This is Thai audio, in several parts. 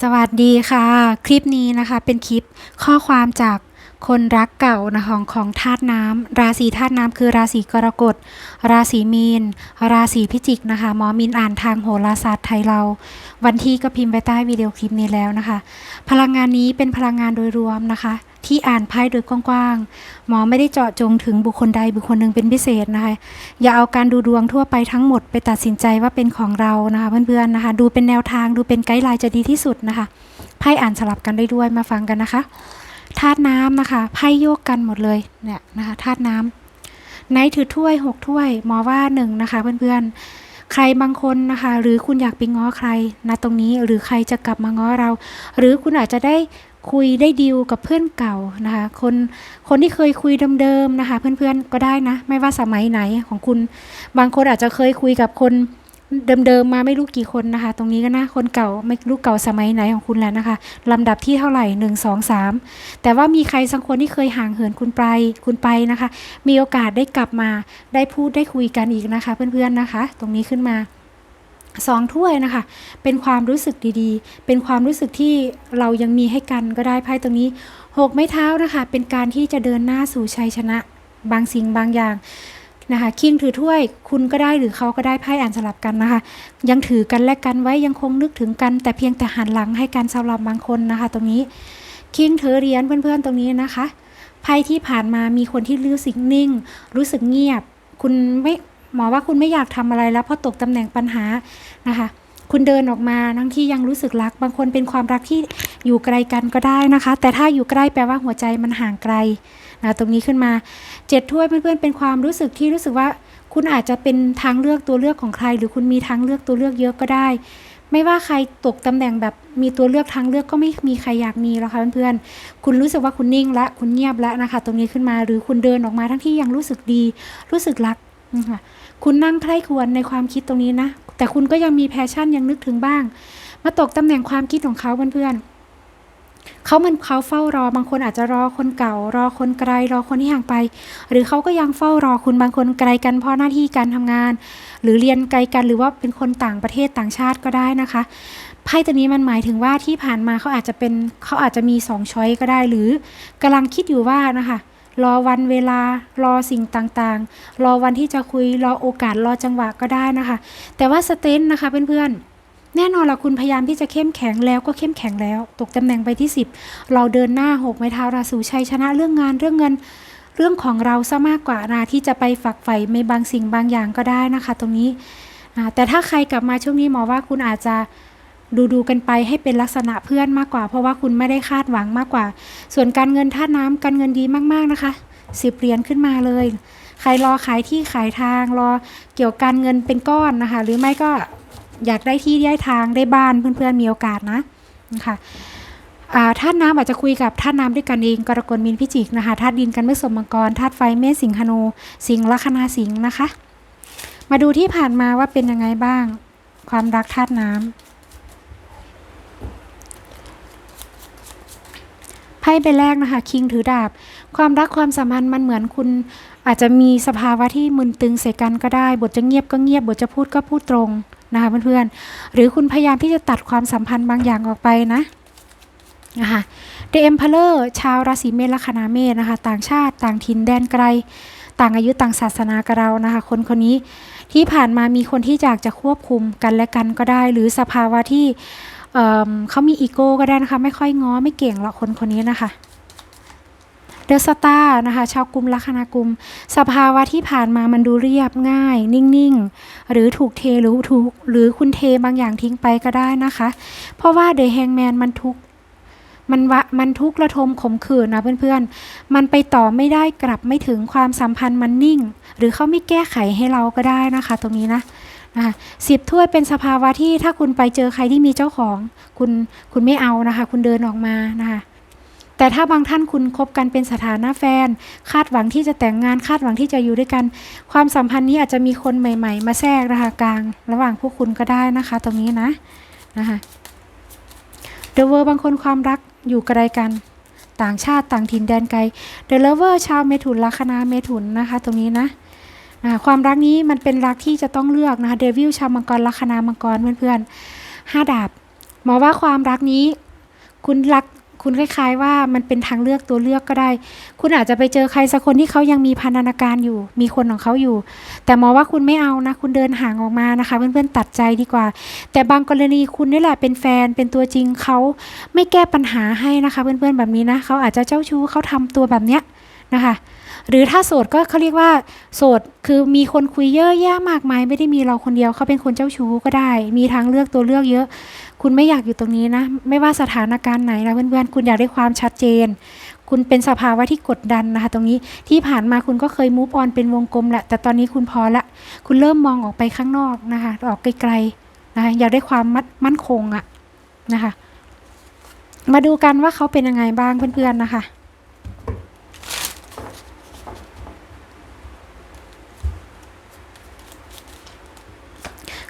สวัสดีค่ะ คลิปนี้นะคะเป็นคลิปข้อความจาก คนรักเก่านะของของธาตุน้ำราศีธาตุน้ำคือราศีกรกฎ ราศีมีน ราศีพิจิกนะคะหมอมินอ่านทางโหราศาสตร์ไทยเรา วันที่ก็พิมพ์ไว้ใต้วิดีโอคลิปนี้แล้วนะคะ พลังงานนี้เป็นพลังงานโดยรวมนะคะ ที่อ่านไพ่โดยกว้างๆหมอไม่ได้เจาะจงถึงบุคคลใดบุคคลหนึ่งเป็นพิเศษนะคะ อย่าเอาการดูดวงทั่วไปทั้งหมดไปตัดสินใจว่าเป็นของเรานะคะเพื่อนๆนะคะ ดูเป็นแนวทางดูเป็นไกด์ไลน์จะดีที่สุดนะคะไพ่อ่านสลับกันได้ด้วยมาฟังกันนะคะ ธาตุน้ำนะคะไพ่โยกกันหมดเลยเนี่ยนะคะธาตุน้ำไนท์ถือถ้วยหกถ้วย หมอว่าหนึ่งนะคะ เพื่อนๆ ใครบางคนนะคะ หรือคุณอยากไปง้อใครนะตรงนี้หรือใครจะกลับมาง้อเรา หรือคุณอาจจะได้คุยได้ดีลกับเพื่อนเก่านะคะคนคนที่เคยคุยเดิมๆนะคะ เพื่อนๆก็ได้นะ ไม่ว่าสมัยไหนของคุณ บางคนอาจจะเคยคุยกับคน เดิมๆมาไม่รู้กี่คนนะคะ ตรงนี้ก็นะคนเก่าไม่รู้เก่าสมัยไหนของคุณแล้วนะคะลำดับที่เท่าไหร่หนึ่งสองสามแต่ว่ามีใครสักคนที่เคยห่างเหินคุณไปคุณไปนะคะ มีโอกาสได้กลับมาได้พูดได้คุยกันอีกนะคะ เพื่อนๆนะคะ ตรงนี้ขึ้นมาสองถ้วยนะคะ เป็นความรู้สึกดีๆ เป็นความรู้สึกที่เรายังมีให้กันก็ได้ไพ่ตรงนี้หกไม้เท้านะคะ เป็นการที่จะเดินหน้าสู่ชัยชนะ บางสิ่งบางอย่าง นะคะคิงถือถ้วยคุณก็ได้หรือเขาก็ได้ไพ่อ่านสลับกันนะคะ ยังถือกันและกันไว้ยังคงนึกถึงกัน แต่เพียงแต่หันหลังให้กันสำหรับบางคนนะคะ ตรงนี้คิงถือเหรียญเพื่อนๆตรงนี้นะคะไพ่ที่ผ่านมามีคนที่รู้สึกนิ่ง รู้สึกเงียบ คุณไม่หมอว่าคุณไม่อยากทำอะไรแล้วเพราะตกตำแหน่งปัญหานะคะ คุณเดินออกมาทั้งที่ยังรู้สึกรัก บางคนเป็นความรักที่อยู่ไกลกันก็ได้นะคะ แต่ถ้าอยู่ใกล้แปลว่าหัวใจมันห่างไกล นะตรงนี้ขึ้นมาเจ็ดถ้วยเพื่อนๆเป็นความรู้สึกที่รู้สึกว่าคุณอาจจะเป็นทางเลือกตัวเลือกของใคร หรือคุณมีทางเลือกตัวเลือกเยอะก็ได้ ไม่ว่าใครตกตำแหน่งแบบมีตัวเลือกทางเลือกก็ไม่มีใครอยากมีแล้วค่ะเพื่อนๆ คุณรู้สึกว่าคุณนิ่งและคุณเงียบแล้วนะคะ ตรงนี้ขึ้นมาหรือคุณเดินออกมาทั้งที่ยังรู้สึกดี รู้สึกรักนะคะคุณนั่งใคร่ควรในความคิดตรงนี้นะ แต่คุณก็ยังมีแพชชั่นยังนึกถึงบ้าง มาตกตำแหน่งความคิดของเขาเพื่อนๆ เขามันเขาเฝ้ารอบางคนอาจจะรอคนเก่า รอคนไกล รอคนที่ห่างไป หรือเขาก็ยังเฝ้ารอคุณบางคนไกลกันเพราะหน้าที่การทำงาน หรือเรียนไกลกันหรือว่าเป็นคนต่างประเทศต่างชาติก็ได้นะคะไพ่ตัวนี้มันหมายถึงว่าที่ผ่านมาเขาอาจจะเป็นเขาอาจจะมีสองช้อยก็ได้ หรือกำลังคิดอยู่ว่านะคะรอวันเวลารอสิ่งต่างๆ รอวันที่จะคุยรอโอกาสรอจังหวะก็ได้นะคะ แต่ว่าสเตนนะคะเพื่อนๆ แน่นอนละคุณพยายามที่จะเข้มแข็งแล้วก็เข้มแข็งแล้ว ตกตำแหน่งไปที่ 10 เราเดินหน้าหกไม้เท้าราสูชัยชนะเรื่องงานเรื่องเงิน เรื่องของเราซะมากกว่านะที่จะไปฝักใฝ่ในบางสิ่งบางอย่างก็ได้นะคะ ตรงนี้แต่ถ้าใครกลับมาช่วงนี้หมอว่าคุณอาจจะดูดูกันไปให้เป็นลักษณะเพื่อนมากกว่า เพราะว่าคุณไม่ได้คาดหวังมากกว่า ส่วนการเงินท่าน้ำการเงินดีมากๆนะคะสิบเหรียญขึ้นมาเลย ใครรอขายที่ขายทางรอเกี่ยวการเงินเป็นก้อนนะคะ หรือไม่ก็ อยากได้ที่ได้ทางได้บ้านเพื่อนๆมีโอกาสนะนะคะธาตุน้ำอาจจะคุยกับธาตุน้ำด้วยกันเองกรกฎมินพิจิกนะคะธาตุดินกันเมื่อสมมังกรธาตุไฟเมษสิงหนูสิงลัคนาสิงนะคะ มาดูที่ผ่านมาว่าเป็นยังไงบ้าง ความรักธาตุน้ำไพ่ใบแรกนะคะคิงถือดาบ ความรักความสัมพันธ์มันเหมือนคุณอาจจะมีสภาวะที่มึนตึงใส่กันก็ได้ บทจะเงียบก็เงียบบทจะพูดก็พูดตรง นะคะเพื่อนๆ หรือคุณพยายามที่จะตัดความสัมพันธ์บางอย่างออกไปนะนะคะเดเพลเลอร์ชาวราศีเมษลัคนาเมษนะคะ ต่างชาติต่างถิ่นแดนไกล ต่างอายุต่างศาสนากับเรานะคะ คนคนนี้ที่ผ่านมามีคนที่อยากจะควบคุมกันและกันก็ได้ หรือสภาวะที่เเขามีอีโก้ก็ได้นะคะ ไม่ค่อยง้อไม่เก่งหรอกคนคนนี้นะคะ เดอะสตาร์นะคะ ชาวกลุ่มลัคนากุม สภาวะที่ผ่านมามันดูเรียบง่าย นิ่งๆ หรือถูกเทหรือถูกหรือคุณเทบางอย่างทิ้งไปก็ได้นะคะ เพราะว่าเดอะแฮงแมนมันทุกมันวะมันทุกระทมขมขื่นนะเพื่อนๆ มันไปต่อไม่ได้กลับไม่ถึงความสัมพันธ์มันนิ่ง หรือเขาไม่แก้ไขให้เราก็ได้นะคะ ตรงนี้นะนะคะสิบถ้วยเป็นสภาวะที่ถ้าคุณไปเจอใครที่มีเจ้าของ คุณคุณไม่เอานะคะ คุณเดินออกมานะคะ แต่ถ้าบางท่านคุณคบกันเป็นสถานะแฟน คาดหวังที่จะแต่งงานคาดหวังที่จะอยู่ด้วยกัน ความสัมพันธ์นี้อาจจะมีคนใหม่ ๆ มาแทรกนะคะกลาง ระหว่างพวกคุณก็ได้นะคะ ตรงนี้นะนะคะเดอะเวอร์บางคนความรักอยู่ไกลกันต่างชาติต่างถิ่นแดนไกลเดลเวอร์ชาวเมถุนลัคนาเมถุนนะคะ ตรงนี้นะความรักนี้มันเป็นรักที่จะต้องเลือกนะคะเดวิลชาวมังกรลัคนามังกรเพื่อนๆห้าดาบหมอว่าความรักนี้ คุณรัก คุณคล้าย ๆ ว่ามันเป็นทางเลือกตัวเลือกก็ได้ คุณอาจจะไปเจอใครสักคนที่เขายังมีพันธนาการอยู่ มีคนของเขาอยู่ แต่หมอว่าคุณไม่เอานะ คุณเดินห่างออกมานะคะ เพื่อนๆตัดใจดีกว่า แต่บางกรณีคุณนี่แหละเป็นแฟนเป็นตัวจริงเขาไม่แก้ปัญหาให้นะคะ เพื่อนๆแบบนี้นะเขาอาจจะเจ้าชู้เขาทำตัวแบบเนี้ยนะคะหรือถ้าโสดก็เขาเรียกว่า โสดคือมีคนคุยเยอะแยะมากมาย ไม่ได้มีเราคนเดียวเขาเป็นคนเจ้าชู้ก็ได้ มีทางเลือกตัวเลือกเยอะ คุณไม่อยากอยู่ตรงนี้นะ ไม่ว่าสถานการณ์ไหนนะเพื่อนๆ คุณอยากได้ความชัดเจน คุณเป็นสภาวะที่กดดันนะคะ ตรงนี้ที่ผ่านมาคุณก็เคยมูฟออนเป็นวงกลมแหละ แต่ตอนนี้คุณพอละ คุณเริ่มมองออกไปข้างนอกนะคะ ออกไกลๆนะคะอยากได้ความมัดมั่นคงอะนะคะ มาดูกันว่าเขาเป็นยังไงบ้างเพื่อนๆนะคะ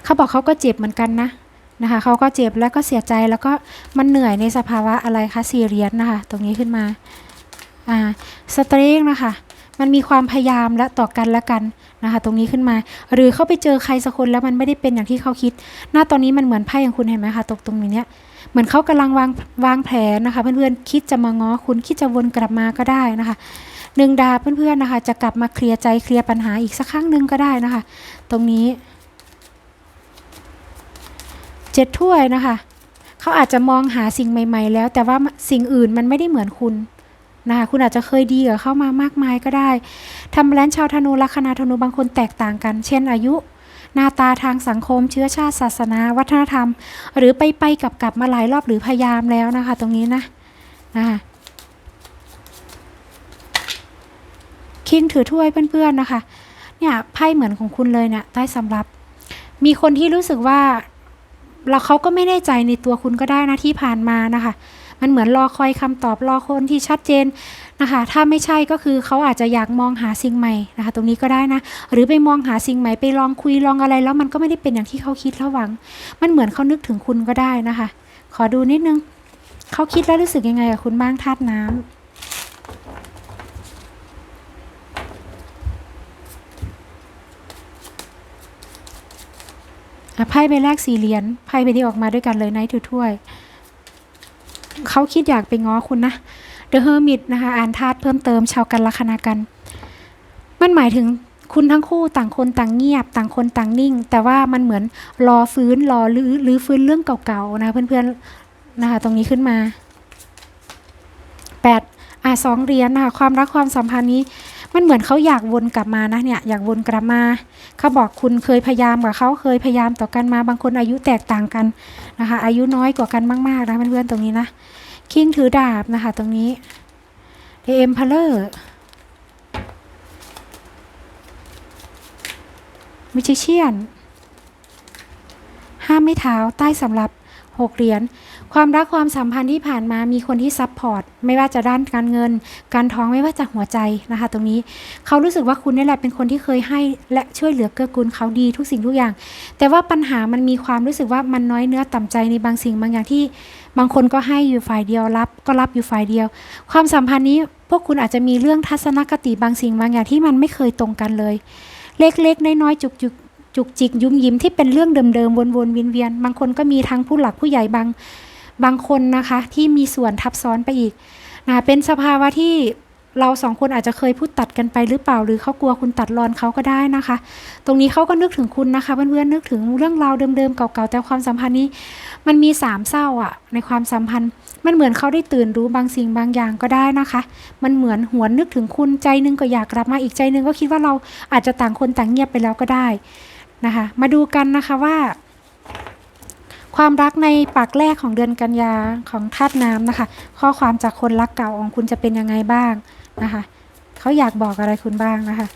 เขาบอกเขาก็เจ็บเหมือนกันนะ นะคะเขาก็เจ็บแล้วก็เสียใจแล้วก็มันเหนื่อยในสภาวะอะไรคะซีเรียสนะคะ ตรงนี้ขึ้นมาอ่าสเตรกนะคะมันมีความพยายามและต่อกันและกันนะคะ ตรงนี้ขึ้นมา หรือเขาไปเจอใครสักคนแล้วมันไม่ได้เป็นอย่างที่เขาคิด หน้าตอนนี้มันเหมือนไพ่ของคุณเห็นไหมคะตกตรงนี้เนี้ยเหมือนเขากำลังวางวางแผนนะคะ เพื่อนๆคิดจะมาง้อคุณคิดจะวนกลับมาก็ได้นะคะหนึ่งดาเพื่อนๆนะคะ จะกลับมาเคลียร์ใจเคลียร์ปัญหาอีกสักครั้งหนึ่งก็ได้นะคะ ตรงนี้ เจ็ดถ้วยนะคะ เขาอาจจะมองหาสิ่งใหม่ ๆ แล้ว แต่ว่าสิ่งอื่นมันไม่ได้เหมือนคุณนะคะคุณอาจจะเคยดีกับเข้ามามากมายก็ได้ทำแลนชาวธนูลัคนาธนูบางคนแตกต่างกัน เช่นอายุ หน้าตาทางสังคม เชื้อชาติศาสนา วัฒนธรรม หรือไปไปกลับกลับมาหลายรอบหรือพยายามแล้วนะคะ ตรงนี้นะนะคะคิงถือถ้วยเพื่อนๆนะคะ เนี่ยไพ่เหมือนของคุณเลยเนี่ยใต้สำรับ มีคนที่รู้สึกว่า แล้วเขาก็ไม่แน่ใจในตัวคุณก็ได้นะที่ผ่านมานะคะ มันเหมือนรอคอยคำตอบรอคนที่ชัดเจนนะคะ ถ้าไม่ใช่ก็คือเขาอาจจะอยากมองหาสิ่งใหม่นะคะ ตรงนี้ก็ได้นะ หรือไปมองหาสิ่งใหม่ไปลองคุยลองอะไร แล้วมันก็ไม่ได้เป็นอย่างที่เขาคิดแล้วหวัง มันเหมือนเขานึกถึงคุณก็ได้นะคะ ขอดูนิดนึงเขาคิดแล้วรู้สึกยังไงกับคุณบ้างธาตุน้ำ ไพ่ใบแรกสี่เหรียญไพ่ใบนี้ออกมาด้วยกันเลยไนท์ถือถ้วยเขาคิดอยากไปง้อคุณนะ The Hermit นะคะอ่านธาตุเพิ่มเติมชาวกันลัคนากัน มันหมายถึงคุณทั้งคู่ต่างคนต่างเงียบ ต่างคนต่างนิ่ง แต่ว่ามันเหมือนรอฟื้นรอรื้อรื้อฟื้นเรื่องเก่าๆนะเพื่อนๆนะคะตรงนี้ขึ้นมาแปดอะสองเหรียญนะคะความรักความสัมพันธ์นี้ มันเหมือนเขาอยากวนกลับมานะเนี่ยอยากวนกลับมาเขาบอกคุณเคยพยายามกับเขาเคยพยายามต่อกันมาบางคนอายุแตกต่างกันนะคะ อายุน้อยกว่ากันมากๆนะเพื่อนๆตรงนี้นะคิงถือดาบนะคะตรงนี้เอ็มพาเลอร์มิชิเชียนห้ามไม่เท้าใต้สำหรับหกเหรียญ ความรักความสัมพันธ์ที่ผ่านมามีคนที่ซับพอร์ตไม่ว่าจะด้านการเงิน การท้องไม่ว่าจะหัวใจนะคะ ตรงนี้เขารู้สึกว่าคุณนี่แหละเป็นคนที่เคยให้และช่วยเหลือเกื้อกูลเขาดีทุกสิ่งทุกอย่าง แต่ว่าปัญหามันมีความรู้สึกว่ามันน้อยเนื้อต่ำใจในบางสิ่งบางอย่างที่บางคนก็ให้อยู่ฝ่ายเดียวรับ ก็รับอยู่ฝ่ายเดียว ความสัมพันธ์นี้พวกคุณอาจจะมีเรื่องทัศนคติบางสิ่งบางอย่างที่มันไม่เคยตรงกันเลย เล็กๆน้อยๆจุกจุกจุกจิกยุ่มยิ้มที่เป็นเรื่องเดิมๆวนๆเวียนๆบางคนก็มีทั้งผู้หลักผู้ใหญ่บาง บางคนนะคะที่มีส่วนทับซ้อนไปอีกนะเป็นสภาวะที่เราสองคนอาจจะเคยพูดตัดกันไปหรือเปล่า หรือเขากลัวคุณตัดรอนเขาก็ได้นะคะ ตรงนี้เขาก็นึกถึงคุณนะคะเพื่อนๆนึกถึงเรื่องราวเดิมๆเก่าๆแต่ความสัมพันธ์นี้ มันมีสามเศร้าอะในความสัมพันธ์ มันเหมือนเขาได้ตื่นรู้บางสิ่งบางอย่างก็ได้นะคะ มันเหมือนหวนนึกถึงคุณใจนึงก็อยากกลับมาอีกใจนึงก็คิดว่าเราอาจจะต่างคนต่างเงียบไปแล้วก็ได้นะคะ มาดูกันนะคะว่า ความรักในปากแรกของเดือนกันยาของธาตุน้ำนะคะ ข้อความจากคนรักเก่าของคุณจะเป็นยังไงบ้างนะคะเขาอยากบอกอะไรคุณบ้างนะคะ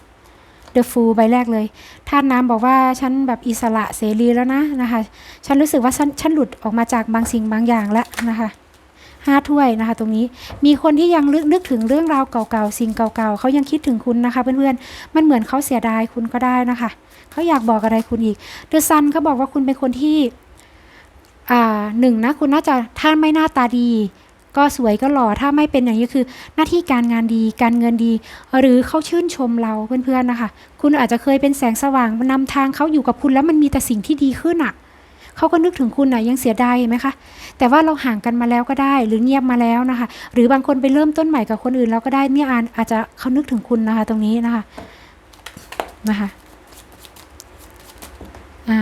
The Fool ใบแรกเลยท่านน้ำบอกว่าฉันแบบอิสระเสรีแล้วนะนะคะ ฉันรู้สึกว่าฉันฉันหลุดออกมาจากบางสิ่งบางอย่างแล้วนะคะห้าถ้วยนะคะ ตรงนี้มีคนที่ยังลึกนึกถึงเรื่องราวเก่าๆสิ่งเก่าๆเขายังคิดถึงคุณนะคะ เพื่อนๆมันเหมือนเขาเสียดายคุณก็ได้นะคะเขาอยากบอกอะไรคุณอีกเดอะซันเขาบอกว่าคุณเป็นคนที่ หนึ่งนะคุณน่าจะถ้าไม่หน้าตาดี ก็สวยก็หล่อถ้าไม่เป็นอย่างนี้คือ หน้าที่การงานดีการเงินดี หรือเขาชื่นชมเราเพื่อนๆนะคะ คุณอาจจะเคยเป็นแสงสว่างนำทางเขาอยู่กับคุณแล้วมันมีแต่สิ่งที่ดีขึ้นอะเขาก็นึกถึงคุณนะยังเสียดายเห็นไหมคะ แต่ว่าเราห่างกันมาแล้วก็ได้ หรือเงียบมาแล้วนะคะ หรือบางคนไปเริ่มต้นใหม่กับคนอื่นแล้วก็ได้เนี่ยอาจอาจจะเขานึกถึงคุณนะคะ ตรงนี้นะคะนะคะอ่า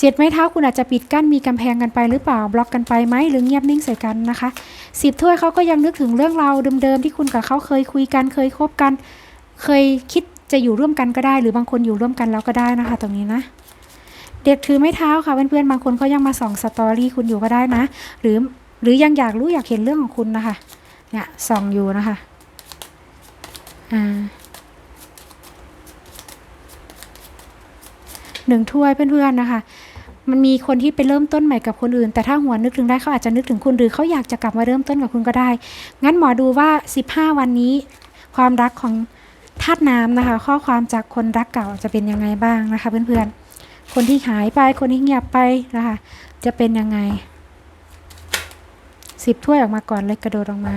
เจ็ดไม้เท้าคุณอาจจะปิดกั้นมีกำแพงกันไปหรือเปล่าบล็อกกันไปไหมหรือเงียบนิ่งใส่กันนะคะสิบถ้วยเขาก็ยังนึกถึงเรื่องราวเดิมๆที่คุณกับเขาเคยคุยกันเคยคบกัน เคยคิดจะอยู่ร่วมกันก็ได้ หรือบางคนอยู่ร่วมกันแล้วก็ได้นะคะ ตรงนี้นะเด็กถือไม้เท้าค่ะเพื่อนๆบางคนเขายังมาส่องสตอรี่คุณอยู่ก็ได้นะ หรือหรือยังอยากรู้อยากเห็นเรื่องของคุณนะคะเนี่ยส่องอยู่นะคะอ่าหนึ่งถ้วยเพื่อนๆนะคะ มันมีคนที่ไปเริ่มต้นใหม่กับคนอื่น แต่ถ้าหัวนึกถึงได้เขาอาจจะนึกถึงคุณหรือเขาอยากจะกลับมาเริ่มต้นกับคุณก็ได้ งั้นหมอดูว่า 15 วันนี้ ความรักของธาตุน้ำนะคะ ข้อความจากคนรักเก่าจะเป็นยังไงบ้างนะคะ เพื่อนๆ คนที่หายไปคนที่เงียบไปนะคะ จะเป็นยังไงสิบถ้วยออกมาก่อนเลยกระโดดออกมา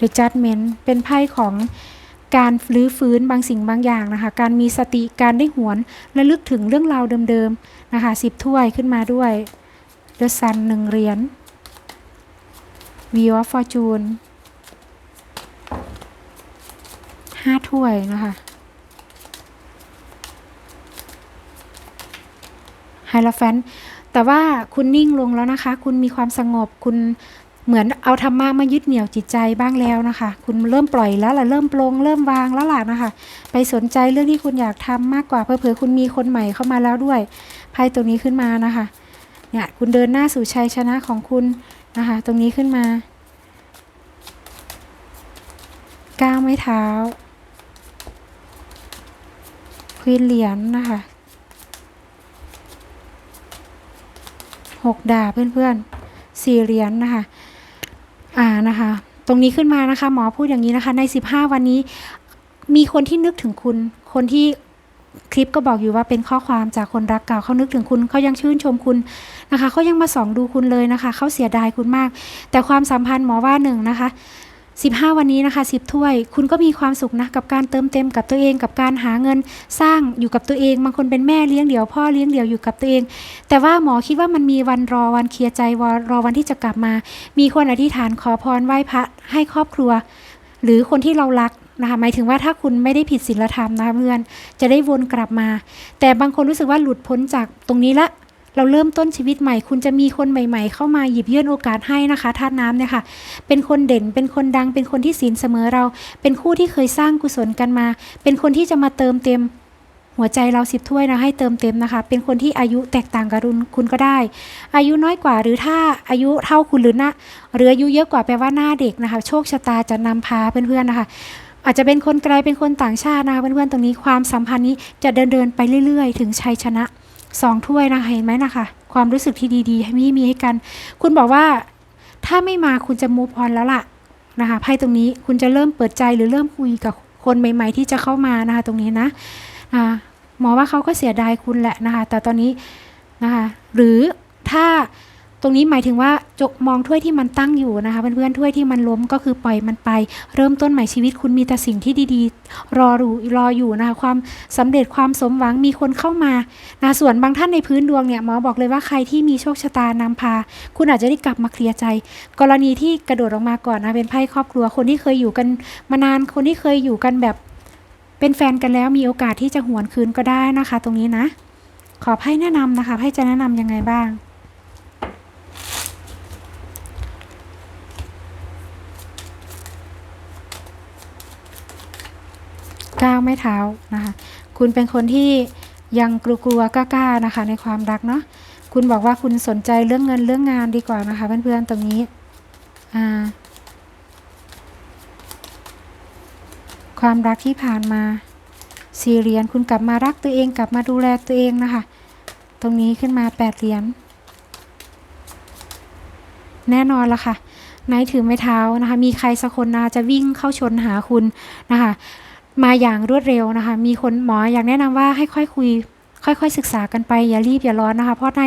The Judgment เป็นไพ่ของ การรื้อฟื้นบางสิ่งบางอย่างนะคะ การมีสติการได้หวนและลึกถึงเรื่องราวเดิมๆนะคะสิบถ้วยขึ้นมาด้วย The Sun หนึ่งเหรียญ Wheel of Fortune ห้าถ้วยนะคะไฮลแฟนแต่ว่าคุณนิ่งลงแล้วนะคะ คุณมีความสงบคุณ เหมือนเอาธรรมะมายึดเหนี่ยวจิตใจบ้างแล้วนะคะ คุณเริ่มปล่อยแล้วล่ะเริ่มปลงเริ่มวางแล้วล่ะนะคะ ไปสนใจเรื่องที่คุณอยากทำมากกว่าเผื่อคุณมีคนใหม่เข้ามาแล้วด้วยไพ่ตรงนี้ขึ้นมานะคะเนี่ยคุณเดินหน้าสู่ชัยชนะของคุณนะคะ ตรงนี้ขึ้นมาก้าวไม้เท้าควีนเหรียญนะคะหกดาบเพื่อนๆสี่เหรียญนะคะ นะคะ ตรงนี้ขึ้นมานะคะ หมอพูดอย่างนี้นะคะ ในสิบห้าวันนี้ มีคนที่นึกถึงคุณ คนที่คลิปก็บอกอยู่ว่าเป็นข้อความจากคนรักเก่าเขานึกถึงคุณเขายังชื่นชมคุณนะคะเขายังมาส่องดูคุณเลยนะคะเขาเสียดายคุณมาก แต่ความสัมพันธ์หมอว่าหนึ่งนะคะ 15 วันนี้นะคะ 10 ถ้วย คุณก็มีความสุขนะกับการเติมเต็มกับตัวเองกับการหาเงินสร้างอยู่กับตัวเองบางคนเป็นแม่เลี้ยงเดี่ยวพ่อเลี้ยงเดี่ยวอยู่กับตัวเอง แต่ว่าหมอคิดว่ามันมีวันรอวันเคลียร์ใจรอวันที่จะกลับมา มีคนอธิษฐานขอพรไหว้พระให้ครอบครัว หรือคนที่เรารักนะคะหมายถึงว่าถ้าคุณไม่ได้ผิดศีลธรรมนะเพื่อนจะได้วนกลับมา แต่บางคนรู้สึกว่าหลุดพ้นจากตรงนี้ละ เราเริ่มต้นชีวิตใหม่ คุณจะมีคนใหม่ ๆ เข้ามาหยิบยื่นโอกาสให้นะคะธาตุน้ำเนี่ยค่ะ เป็นคนเด่น เป็นคนดัง เป็นคนที่ศีลเสมอเรา เป็นคู่ที่เคยสร้างกุศลกันมา เป็นคนที่จะมาเติมเต็มหัวใจเราสิบถ้วยนะให้เติมเต็มนะคะ เป็นคนที่อายุแตกต่างกับคุณคุณก็ได้ อายุน้อยกว่าหรือถ้าอายุเท่าคุณหรือนะหรืออายุเยอะกว่าแปลว่าหน้าเด็กนะคะ โชคชะตาจะนำพาเพื่อนๆนะคะ อาจจะเป็นคนไกลเป็นคนต่างชาตินะคะเพื่อนๆตรงนี้ความสัมพันธ์นี้จะเดินเดินๆไปเรื่อยๆ ถึงชัยชนะ สองถ้วยนะคะเห็นไหมนะคะความรู้สึกที่ดีๆให้มีมีให้กัน คุณบอกว่าถ้าไม่มาคุณจะมูพอนแล้วล่ะนะคะไพ่ตรงนี้คุณจะเริ่มเปิดใจหรือเริ่มคุยกับคนใหม่ ๆ ที่จะเข้ามานะคะตรงนี้นะหมอว่าเขาก็เสียดายคุณแหละนะคะแต่ตอนนี้นะคะหรือถ้า ตรงนี้หมายถึงว่าจกมองถ้วยที่มันตั้งอยู่นะคะเพื่อนๆถ้วยที่มันล้มก็คือปล่อยมันไป เริ่มต้นใหม่ชีวิตคุณมีแต่สิ่งที่ดีๆ รอรูรออยู่นะคะความสำเร็จความสมหวังมีคนเข้ามานะส่วนบางท่านในพื้นดวงเนี่ยหมอบอกเลยว่าใครที่มีโชคชะตานำพา คุณอาจจะได้กลับมาเคลียร์ใจ กรณีที่กระโดดออกมาก่อนนะเป็นไพ่ครอบครัวคนที่เคยอยู่กันมานานคนที่เคยอยู่กันแบบเป็นแฟนกันแล้วมีโอกาสที่จะหวนคืนก็ได้นะคะ ตรงนี้นะ ขอไพ่แนะนำนะคะไพ่จะแนะนำยังไงบ้าง ก้าวไม่เท้านะคะ คุณเป็นคนที่ยังกลัวๆกล้าๆนะคะ ในความรักเนาะคุณบอกว่าคุณสนใจเรื่องเงินเรื่องงานดีกว่านะคะเพื่อนๆตรงนี้อ่าความรักที่ผ่านมาสี่เหรียญคุณกลับมารักตัวเองกลับมาดูแลตัวเองนะคะ ตรงนี้ขึ้นมาแปดเหรียญแน่นอนละค่ะไนท์ถือไม้เท้านะคะ มีใครสักคนนะจะวิ่งเข้าชนหาคุณนะคะ มาอย่างรวดเร็วนะคะ มีคนหมออยากแนะนำว่าให้ค่อยคุย ค่อยๆศึกษากันไป อย่ารีบอย่าร้อนนะคะ เพราะใน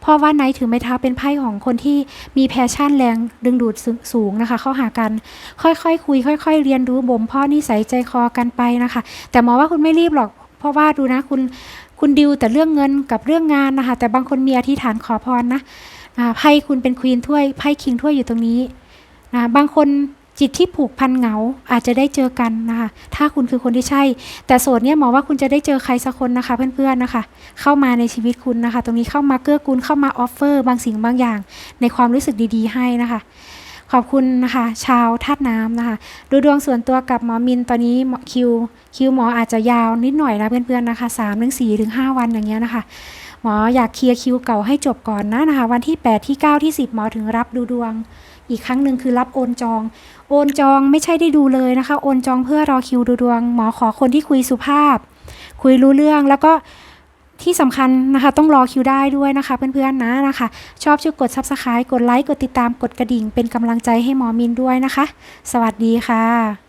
เพราะว่าไนถือไม้เท้าเป็นไพ่ของคนที่มีแพชชั่นแรงดึงดูดสูงนะคะ เข้าหากัน ค่อยๆคุย ค่อย ๆ เรียนรู้บ่มเพ่อนิสัยใจคอกันไปนะคะ แต่หมอว่าคุณไม่รีบหรอก เพราะว่าดูนะคุณคุณดิวแต่เรื่องเงินกับเรื่องงานนะคะ แต่บางคนมีอธิษฐานขอพรนะไพ่คุณเป็นควีนถ้วยไพ่คิงถ้วยอยู่ตรงนี้นะบางคน จิตที่ผูกพันเหงาอาจจะได้เจอกันนะคะถ้าคุณคือคนที่ใช่ แต่โสดเนี่ยหมอว่าคุณจะได้เจอใครสักคนนะคะ เพื่อนๆนะคะ เข้ามาในชีวิตคุณนะคะ ตรงนี้เข้ามาเกื้อกูลเข้ามาออฟเฟอร์บางสิ่งบางอย่าง ในความรู้สึกดีๆ ให้นะคะขอบคุณนะคะ ชาวธาตุน้ำนะคะ ดูดวงส่วนตัวกับหมอมินตอนนี้คิวคิวหมออาจจะยาวนิดหน่อยนะเพื่อนๆนะคะ3ถึง4ถึง5วันอย่างเงี้ยนะคะ หมออยากเคลียร์คิวเก่าให้จบก่อนนะนะคะ วันที่ 8 ที่ 9 ที่ 10 หมอถึงรับดูดวง อีกครั้งหนึ่งคือรับโอนจอง โอนจองไม่ใช่ได้ดูเลยนะคะ โอนจองเพื่อรอคิวดูดวง หมอขอคนที่คุยสุภาพ คุยรู้เรื่องแล้วก็ที่สำคัญนะคะต้องรอคิวได้ด้วยนะคะ เพื่อนๆนะนะคะ ชอบช่วยกด subscribe กดไลค์กดติดตามกดกระดิ่ง เป็นกำลังใจให้หมอมินด้วยนะคะ สวัสดีค่ะ